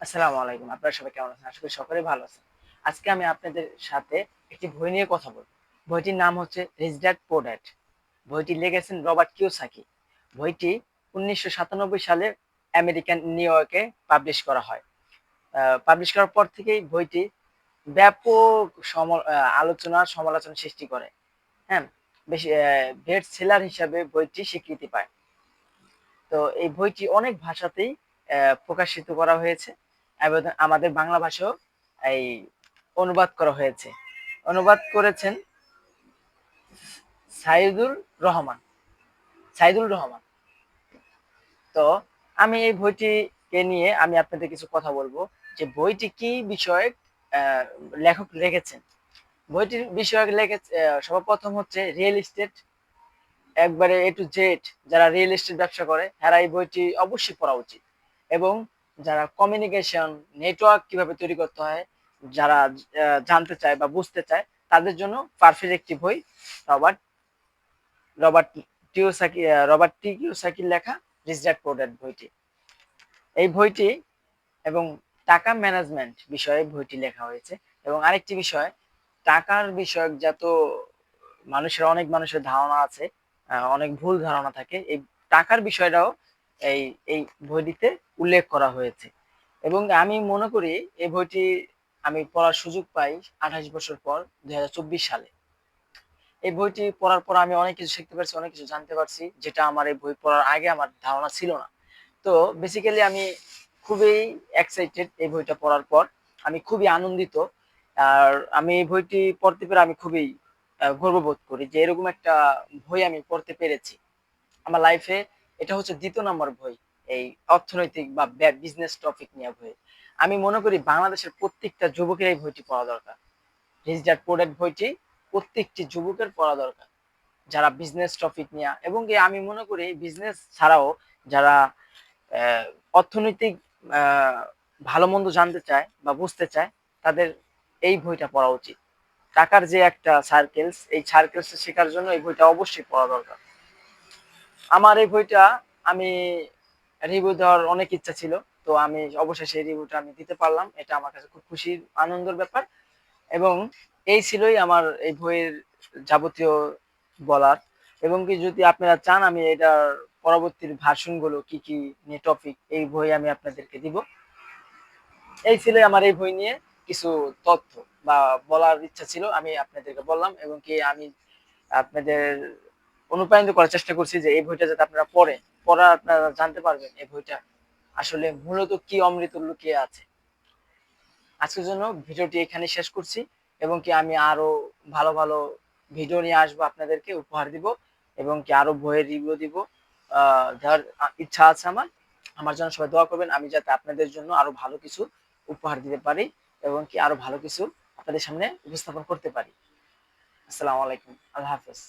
আসসালামু আলাইকুম। আপনারা সবাই কেমন আছেন? আশা করি সকলেই ভালো আছেন। আজকে আমি আপনাদের সাথে একটি বই নিয়ে কথা বলব। বইটির নাম হচ্ছে রিচ ড্যাড পোর ড্যাড বইটি লিখেছেন রবার্ট কিওসাকি। বইটি উনিশশো সাতানব্বই সালে আমেরিকান নিউ ইয়র্কে পাবলিশ করা হয়। পাবলিশ করার পর থেকেই বইটি ব্যাপক সম- আলোচনা, সমালোচনা সৃষ্টি করে। হ্যাঁ বেশি বেস্ট সেলার হিসাবে বইটি স্বীকৃতি পায়। তো এই বইটি অনেক ভাষাতেই প্রকাশিত করা হয়েছে। আমাদের বাংলা ভাষাও এই অনুবাদ করা হয়েছে। অনুবাদ করেছেন সাইদুর রহমান। সাইদুল রহমান। তো আমি এই বইটিকে নিয়ে আমি আপনাদের কিছু কথা বলব যে বইটি কি বিষয়ে লেখক লিখেছেন বইটির বিষয়ক লিখেছে আহ, সর্বপ্রথম হচ্ছে রিয়েল এস্টেট একবারে এ টু জেড যারা রিয়েল এস্টেট ব্যবসা করে তারা এই বইটি অবশ্যই পড়া উচিত। এবং যারা কমিউনিকেশন নেটওয়ার্ক কীভাবে তৈরি করতে হয় যারা জানতে চায় বা বুঝতে চায় তাদের জন্য পারফেক্ট একটি বই রবার্ট রবার্ট টিওসাকি আহ, রবার্ট টি কিওসাকির লেখা রিচ ড্যাড পোর ড্যাড বইটি। এই বইটি এবং টাকা ম্যানেজমেন্ট বিষয়ে বইটি লেখা হয়েছে এবং আরেকটি বিষয় টাকার বিষয়ক যত মানুষের অনেক মানুষের ধারণা আছে অনেক ভুল ধারণা থাকে এই টাকার বিষয়টাও এই এই বইটিতে উল্লেখ করা হয়েছে। এবং আমি মনে করি এই বইটি আমি পড়ার সুযোগ পাই আঠাশ বছর পর, দুই হাজার চব্বিশ সালে। এই বইটি পড়ার পর আমি অনেক কিছু শিখতে পারছি, অনেক কিছু জানতে পারছি, যেটা আমার এই বই পড়ার আগে আমার ধারণা ছিল না। তো বেসিক্যালি আমি খুবই এক্সাইটেড এই বইটা পড়ার পর, আমি খুবই আনন্দিত। আর আমি এই বইটি পড়তে পেরে আমি খুবই গর্ববোধ করি যে এরকম একটা বই আমি পড়তে পেরেছি। আমার লাইফে এটা হচ্ছে দ্বিতীয় নম্বর বই, এই অর্থনৈতিক বা বিজনেস টপিক নিয়ে বই। আমি মনে করি বাংলাদেশের প্রত্যেকটা যুবকের এই বইটি পড়া দরকার। রিচ ড্যাড পোর ড্যাড বইটি প্রত্যেকটি যুবকের পড়া দরকার, যারা বিজনেস টপিক নিয়ে। এবং কি আমি মনে করি বিজনেস ছাড়াও যারা অর্থনৈতিক ভালো মন্দ জানতে চায় বা বুঝতে চায়, তাদের এই বইটা পড়া উচিত। টাকার যে একটা সার্কেলস এই সার্কেলস শেখার জন্য এই বইটা অবশ্যই পড়া দরকার। আমার এই বইটা আমি রিভিউ দেওয়ার অনেক ইচ্ছা ছিল, তো আমি অবশেষে এই রিভিউটা আমি দিতে পারলাম। এটা আমার কাছে খুব খুশির, আনন্দের ব্যাপার। এবং এই ছিলই আমার এই বইয়ের যাবতীয় বলার। এবং কি যদি আপনারা চান, আমি এটার পরবর্তীর ভার্সনগুলো কি কি নিয়ে টপিক এই বই আমি আপনাদেরকে দিব। এই ছিল আমার এই বই নিয়ে কিছু তথ্য বা বলার ইচ্ছা ছিল, আমি আপনাদেরকে বললাম। এবং কি আমি আপনাদের অনুপ্রাণিত করার চেষ্টা করছি যে এই বইটা যাতে আপনারা পড়েন, পড়া আপনারা জানতে পারবেন এই বইটা আসলে মূলত কি অমৃত লুকিয়ে আছে। আজকের জন্য ভিডিওটি এখানে শেষ করছি এবং কি আমি আরও ভালো ভালো ভিডিও নিয়ে আসব আপনাদেরকে, উপহার দিব এবং কি আরও বইয়ের রিভিউ দিব। দেওয়ার ইচ্ছা আছে আমার আমার জন্য সবাই দোয়া করবেন, আমি যাতে আপনাদের জন্য আরও ভালো কিছু উপহার দিতে পারি এবং কি আরও ভালো কিছু আপনাদের সামনে উপস্থাপন করতে পারি। আসসালামু আলাইকুম, আল্লাহ হাফেজ।